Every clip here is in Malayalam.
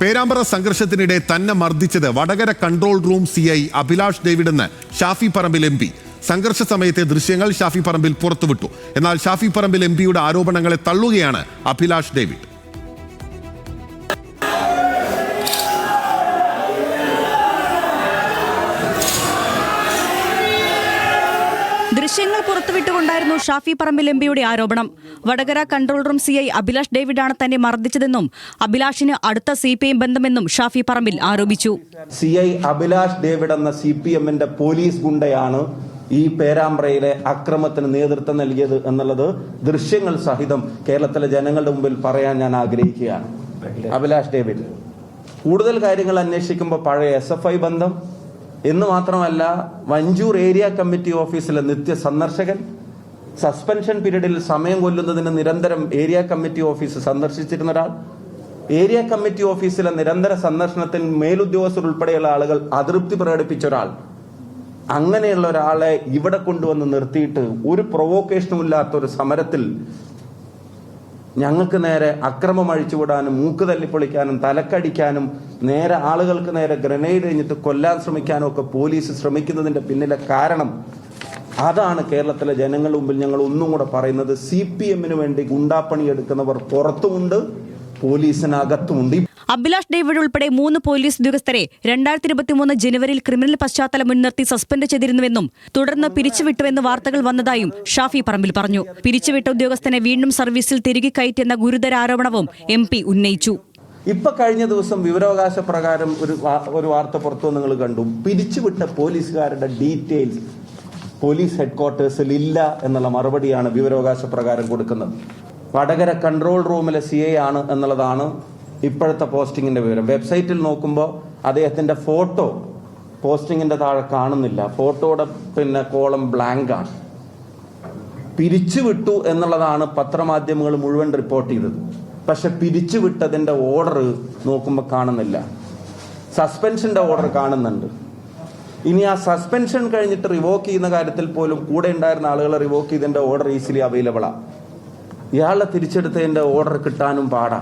പേരാമ്പ്ര സംഘർഷത്തിനിടെ തന്നെ മർദ്ദിച്ചത് Vadakara control room C I Abhilash David എന്ന് ഷാഫി പറമ്പിൽ എം പി. സംഘർഷ സമയത്തെ ദൃശ്യങ്ങൾ ഷാഫി പറമ്പിൽ പുറത്തുവിട്ടു. എന്നാൽ ഷാഫി പറമ്പിൽ എം പിയുടെ ആരോപണങ്ങളെ തള്ളുകയാണ് അഭിലാഷ് ഡേവിഡ്. ദൃശ്യങ്ങൾ പുറത്തുവിട്ടുകൊണ്ടായിരുന്നു ഷാഫി പറമ്പിൽ എം പിയുടെ ആരോപണം. Vadakara control room C I Abhilash ഡേവിഡാണ് തന്നെ മർദ്ദിച്ചതെന്നും അഭിലാഷിന് അടുത്ത സി പി എം ബന്ധമെന്നും ഷാഫി പറമ്പിൽ ആരോപിച്ചു. സി ഐ അഭിലാഷ് ഡേവിഡ് എന്ന സി പി എമ്മിന്റെ പോലീസ് ഗുണ്ടയാണ് ഈ പേരാമ്പ്രയിലെ അക്രമത്തിന് നേതൃത്വം നൽകിയത് എന്നുള്ളത് ദൃശ്യങ്ങൾ സഹിതം കേരളത്തിലെ ജനങ്ങളുടെ മുമ്പിൽ പറയാൻ ഞാൻ ആഗ്രഹിക്കുകയാണ്. അഭിലാഷ് ഡേവിഡ് കൂടുതൽ കാര്യങ്ങൾ അന്വേഷിക്കുമ്പോൾ പഴയ എസ് ബന്ധം എന്ന് മാത്രമല്ല വഞ്ചൂർ ഏരിയ കമ്മിറ്റി ഓഫീസിലെ നിത്യ സന്ദർശകൻ സസ്പെൻഷൻ പീരീഡിൽ സമയം കൊല്ലുന്നതിന് നിരന്തരം ഏരിയ കമ്മിറ്റി ഓഫീസ് സന്ദർശിച്ചിരുന്ന ഒരാൾ ഏരിയ കമ്മിറ്റി ഓഫീസിലെ നിരന്തര സന്ദർശനത്തിൽ മേലുദ്യോഗസ്ഥർ ഉൾപ്പെടെയുള്ള ആളുകൾ അതൃപ്തി പ്രകടിപ്പിച്ച ഒരാൾ. അങ്ങനെയുള്ള ഒരാളെ ഇവിടെ കൊണ്ടുവന്ന് നിർത്തിയിട്ട് ഒരു പ്രൊവോക്കേഷനും ഇല്ലാത്ത ഒരു സമരത്തിൽ ഞങ്ങൾക്ക് നേരെ അക്രമം അഴിച്ചുവിടാനും മൂക്ക് തല്ലിപ്പൊളിക്കാനും തലക്കടിക്കാനും നേരെ ആളുകൾക്ക് നേരെ ഗ്രനേഡ് കഴിഞ്ഞിട്ട് കൊല്ലാൻ ശ്രമിക്കാനും ഒക്കെ പോലീസ് ശ്രമിക്കുന്നതിന്റെ പിന്നിലെ കാരണം അതാണ് കേരളത്തിലെ ജനങ്ങളുടെ മുമ്പിൽ ഞങ്ങൾ ഒന്നും കൂടെ പറയുന്നത്. സി പി എമ്മിന് വേണ്ടി ഗുണ്ടാപ്പണി എടുക്കുന്നവർ പുറത്തുമുണ്ട്. പോലീസിനകത്തുമുണ്ട്. അഭിലാഷ് ഡേവിഡ് ഉൾപ്പെടെ മൂന്ന് പോലീസ് ഉദ്യോഗസ്ഥരെ രണ്ടായിരത്തി ഇരുപത്തിമൂന്ന് ജനുവരിയിൽ ക്രിമിനൽ പശ്ചാത്തലം മുൻനിർത്തി സസ്പെൻഡ് ചെയ്തിരുന്നുവെന്നും തുടർന്ന് പിരിച്ചുവിട്ടുവെന്ന് വാർത്തകൾ വന്നതായും ഷാഫി പറമ്പിൽ പറഞ്ഞു. പിരിച്ചുവിട്ട ഉദ്യോഗസ്ഥനെ വീണ്ടും സർവീസിൽ തിരികെ കയറ്റിയെന്ന ഗുരുതര ആരോപണവും എം പി ഉന്നയിച്ചു. ഇപ്പൊ കഴിഞ്ഞ ദിവസം വിവരാവകാശ പ്രകാരം ഒരു ഒരു വാർത്ത പുറത്തു നിങ്ങൾ കണ്ടു. പിരിച്ചുവിട്ട പോലീസുകാരുടെ ഡീറ്റെയിൽസ് പോലീസ് ഹെഡ്ക്വാർട്ടേഴ്സിൽ ഇല്ല എന്നുള്ള മറുപടിയാണ് വിവരാവകാശ പ്രകാരം കൊടുക്കുന്നത്. വടകര കൺട്രോൾ റൂമിലെ സി ഐ ആണ് എന്നുള്ളതാണ് ഇപ്പോഴത്തെ പോസ്റ്റിങ്ങിന്റെ വിവരം. വെബ്സൈറ്റിൽ നോക്കുമ്പോൾ അദ്ദേഹത്തിന്റെ ഫോട്ടോ പോസ്റ്റിങ്ങിന്റെ താഴെ കാണുന്നില്ല. ഫോട്ടോയുടെ പിന്നെ കോളം ബ്ലാങ്ക് ആണ്. പിരിച്ചുവിട്ടു എന്നുള്ളതാണ് പത്രമാധ്യമങ്ങൾ മുഴുവൻ റിപ്പോർട്ട് ചെയ്തത്. പക്ഷെ പിരിച്ചുവിട്ടതിന്റെ ഓർഡർ നോക്കുമ്പോൾ കാണുന്നില്ല. സസ്പെൻഷന്റെ ഓർഡർ കാണുന്നുണ്ട്. ഇനി ആ സസ്പെൻഷൻ കഴിഞ്ഞിട്ട് റിവോക്ക് ചെയ്യുന്ന കാര്യത്തിൽ പോലും കൂടെ ഉണ്ടായിരുന്ന ആളുകളെ റിവോക്ക് ചെയ്തതിന്റെ ഓർഡർ ഈസിലി അവൈലബിളാ ഇയാളെ തിരിച്ചെടുത്തതിന്റെ ഓർഡർ കിട്ടാനും പാടാ.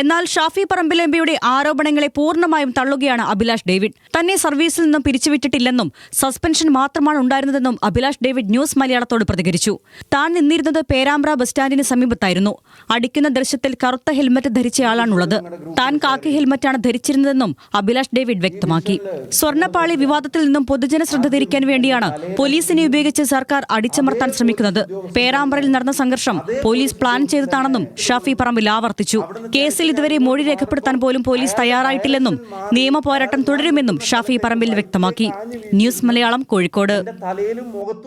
എന്നാൽ ഷാഫി പറമ്പിൽ എം പിയുടെ ആരോപണങ്ങളെ പൂർണമായും തള്ളുകയാണ് അഭിലാഷ് ഡേവിഡ്. തന്നെ സർവീസിൽ നിന്നും പിരിച്ചുവിട്ടിട്ടില്ലെന്നും സസ്പെൻഷൻ മാത്രമാണ് ഉണ്ടായിരുന്നതെന്നും അഭിലാഷ് ഡേവിഡ് ന്യൂസ് മലയാളത്തോട് പ്രതികരിച്ചു. താൻ നിന്നിരുന്നത് പേരാമ്പ്ര ബസ് സ്റ്റാൻഡിന് സമീപത്തായിരുന്നു. അടിക്കുന്ന ദൃശ്യത്തിൽ കറുത്ത ഹെൽമറ്റ് ധരിച്ചയാളാണുള്ളത്. താൻ കാക്കി ഹെൽമറ്റാണ് ധരിച്ചിരുന്നതെന്നും അഭിലാഷ് ഡേവിഡ് വ്യക്തമാക്കി. സ്വർണപ്പാളി വിവാദത്തിൽ നിന്നും പൊതുജന ശ്രദ്ധ തിരിക്കാൻ വേണ്ടിയാണ് പോലീസിനെ ഉപയോഗിച്ച് സർക്കാർ അടിച്ചമർത്താൻ ശ്രമിക്കുന്നത്. പേരാമ്പ്രയിൽ നടന്ന സംഘർഷം പോലീസ് പ്ലാൻ ചെയ്തതാണെന്നും ഷാഫി പറമ്പിൽ ആവർത്തിച്ചു. കേസിൽ ഇതുവരെ മൊഴി രേഖപ്പെടുത്താൻ പോലും പോലീസ് തയ്യാറായിട്ടില്ലെന്നും നിയമ പോരാട്ടം തുടരുമെന്നും ഷാഫി പറമ്പിൽ വ്യക്തമാക്കി. ന്യൂസ് മലയാളം കോഴിക്കോട്.